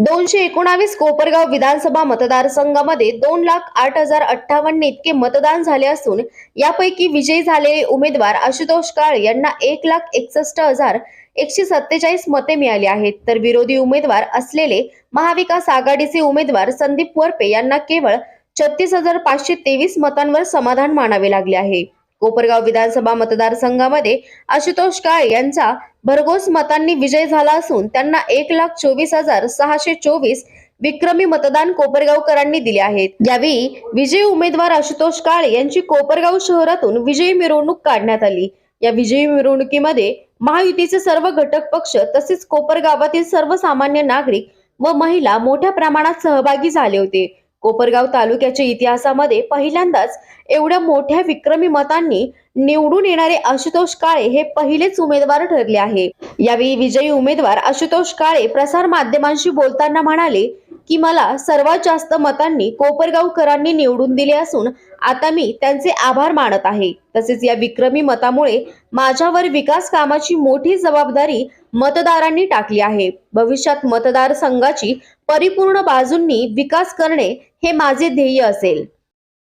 दोनशे एकोणावीस कोपरगाव विधानसभा मतदारसंघामध्ये दोन लाख आठ हजार अठ्ठावन्न इतके मतदान झाले असून यापैकी विजयी झालेले उमेदवार आशुतोष काळ यांना एक लाख एकसष्ट हजार एकशे सत्तेचाळीस मते मिळाली आहेत. तर विरोधी उमेदवार असलेले महाविकास आघाडीचे उमेदवार संदीप वरपे यांना केवळ छत्तीस हजार पाचशे तेवीस मतांवर समाधान मानावे लागले आहे. कोपरगाव विधानसभा मतदारसंघामध्ये आशुतोष काळे यांचा भरघोस मतांनी विजय झाला असून त्यांना एक लाख चोवीस हजार सहाशे चोवीस विक्रमी मतदान कोपरगावकरांनी दिले आहेत. यावेळी विजयी उमेदवार आशुतोष काळे यांची कोपरगाव शहरातून विजयी मिरवणूक काढण्यात आली. या विजयी मिरवणुकीमध्ये महायुतीचे सर्व घटक पक्ष तसेच कोपरगावातील सर्वसामान्य नागरिक व महिला मोठ्या प्रमाणात सहभागी झाले होते. कोपरगाव तालुक्याच्या इतिहासामध्ये पहिल्यांदाच एवढ्या मोठ्या विक्रमी मतांनी निवडून येणारे आशुतोष काळे हे पहिलेच उमेदवार ठरले आहे. यावेळी विजयी उमेदवार आशुतोष काळे प्रसार माध्यमांशी बोलताना म्हणाले की मला सर्वात जास्त मतांनी कोपरगावकरांनी निवडून दिले असून आता मी त्यांचे आभार मानत आहे. तसेच या विक्रमी मतामुळे माझ्यावर विकास कामाची मोठी जबाबदारी मतदारांनी टाकली आहे. भविष्यात मतदारसंघाची परिपूर्ण बाजूंनी विकास करणे हे माझे ध्येय असेल.